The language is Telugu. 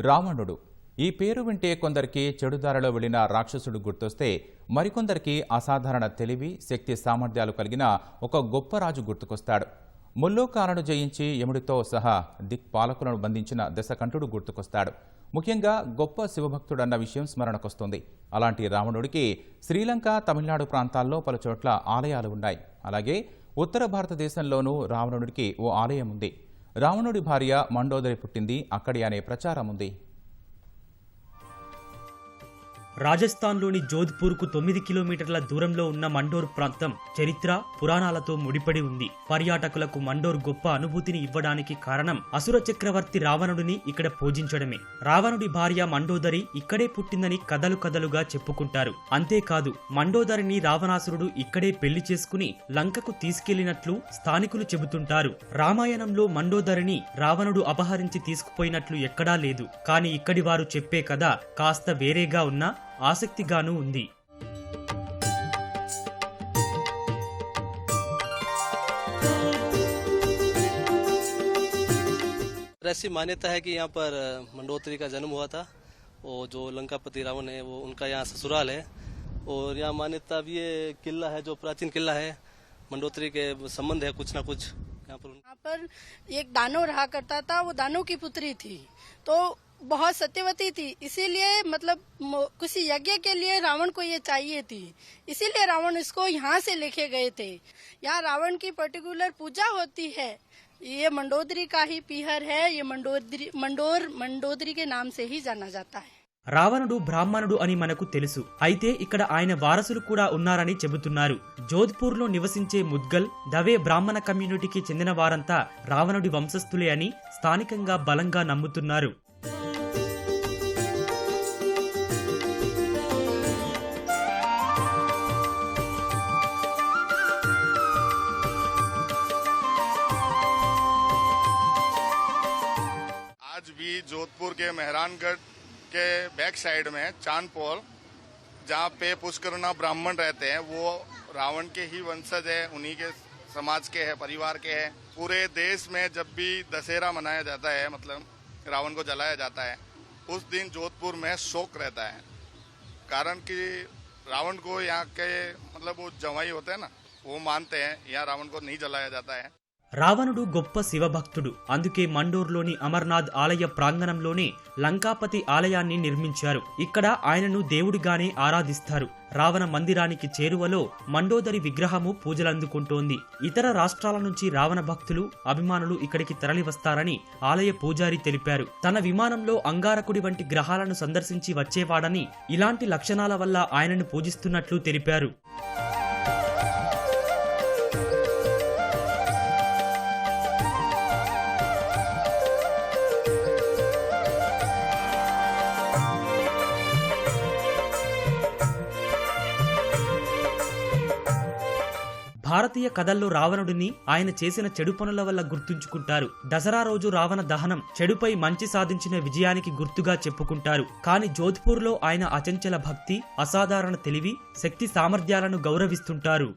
రావణుడు. ఈ పేరు వింటే కొందరికి చెడుదారిలో వెళ్ళిన రాక్షసుడు గుర్తొస్తే మరికొందరికి అసాధారణ తెలివి శక్తి సామర్థ్యాలు కలిగిన ఒక గొప్ప రాజు గుర్తుకొస్తాడు. ముల్లోకాలను జయించి యముడితో సహా దిక్పాలకులను బంధించిన దశకంఠుడు గుర్తుకొస్తాడు. ముఖ్యంగా గొప్ప శివభక్తుడన్న విషయం స్మరణకొస్తుంది. అలాంటి రావణుడికి శ్రీలంక తమిళనాడు ప్రాంతాల్లో పలుచోట్ల ఆలయాలు ఉన్నాయి. అలాగే ఉత్తర భారతదేశంలోనూ రావణుడికి ఓ ఆలయం ఉంది. రావణుడి భార్య మండోదరి పుట్టింది అక్కడి అనే ప్రచారం ఉంది. రాజస్థాన్లోని జోధ్పూర్కు తొమ్మిది కిలోమీటర్ల దూరంలో ఉన్న మండోర్ ప్రాంతం చరిత్ర పురాణాలతో ముడిపడి ఉంది. పర్యాటకులకు మండోర్ గొప్ప అనుభూతిని ఇవ్వడానికి కారణం అసుర చక్రవర్తి రావణుడిని ఇక్కడ పూజించడమే. రావణుడి భార్య మండోదరి ఇక్కడే పుట్టిందని కథలు కథలుగా చెప్పుకుంటారు. అంతేకాదు మండోదరిని రావణాసురుడు ఇక్కడే పెళ్ళి చేసుకుని లంకకు తీసుకెళ్ళినట్లు స్థానికులు చెబుతుంటారు. రామాయణంలో మండోదరిని రావణుడు అపహరించి తీసుకుపోయినట్లు ఎక్కడా లేదు. కానీ ఇక్కడి వారు చెప్పే కథ కాస్త వేరేగా ఉన్నా ఆసక్తిగానూ ఉంది ऐसी मान्यता है कि यहाँ पर अ, मंडोत्री का जन्म हुआ था और जो लंकापति रावण है वो उनका यहाँ ससुराल है और यहाँ मान्यता अब ये किला है जो प्राचीन किला है मंडोत्री के संबंध है कुछ ना कुछ यहाँ पर उन- यहाँ पर एक दानव रहा करता था वो दानव की पुत्री थी तो बहुत सत्यवती थी इसीलिए मतलब मो- किसी यज्ञ के लिए रावण को ये चाहिए थी इसीलिए रावण इसको यहाँ से लेके गए थे यहाँ रावण की पर्टिकुलर पूजा होती है ये मंडोदरी का ही पीहर है ये मंडोदरी मंडोर मंडोदरी के नाम से ही जाना जाता है రావణుడు బ్రాహ్మణుడు అని మనకు తెలుసు అయితే ఇక్కడ ఆయన వారసులు కూడా ఉన్నారని చెబుతున్నారు జోధ్పూర్లో నివసించే ముద్గల్ దవే బ్రాహ్మణ కమ్యూనిటీకి చెందిన వారంతా రావణుడి వంశస్థులే అని స్థానికంగా బలంగా నమ్ముతున్నారు जोधपुर के मेहरानगढ़ के बैक साइड में चांदपोल, जहाँ पे पुष्करणा ब्राह्मण रहते हैं। वो रावण के ही वंशज है, उन्हीं के समाज के है, परिवार के है। पूरे देश में जब भी दशहरा मनाया जाता है मतलब रावण को जलाया जाता है, उस दिन जोधपुर में शोक रहता है। कारण कि रावण को यहाँ के मतलब वो जवाई होते हैं ना, वो मानते हैं, यहाँ रावण को नहीं जलाया जाता है। రావణుడు గొప్ప శివభక్తుడు. అందుకే మండోర్లోని అమర్నాథ్ ఆలయ ప్రాంగణంలోనే లంకాపతి ఆలయాన్ని నిర్మించారు. ఇక్కడ ఆయనను దేవుడిగానే ఆరాధిస్తారు. రావణ మందిరానికి చేరువలో మండోదరి విగ్రహము పూజలందుకుంటోంది. ఇతర రాష్ట్రాల నుంచి రావణ భక్తులు అభిమానులు ఇక్కడికి తరలివస్తారని ఆలయ పూజారి తెలిపారు. తన విమానంలో అంగారకుడి వంటి గ్రహాలను సందర్శించి వచ్చేవాడని ఇలాంటి లక్షణాల వల్ల ఆయనను పూజిస్తున్నట్లు తెలిపారు. భారతీయ కథల్లో రావణుడిని ఆయన చేసిన చెడు పనుల వల్ల గుర్తుంచుకుంటారు. దసరా రోజు రావణ దహనం చెడుపై మంచి సాధించిన విజయానికి గుర్తుగా చెప్పుకుంటారు. కానీ జోధ్పూర్లో ఆయన అచంచల భక్తి అసాధారణ తెలివి శక్తి సామర్థ్యాలను గౌరవిస్తుంటారు.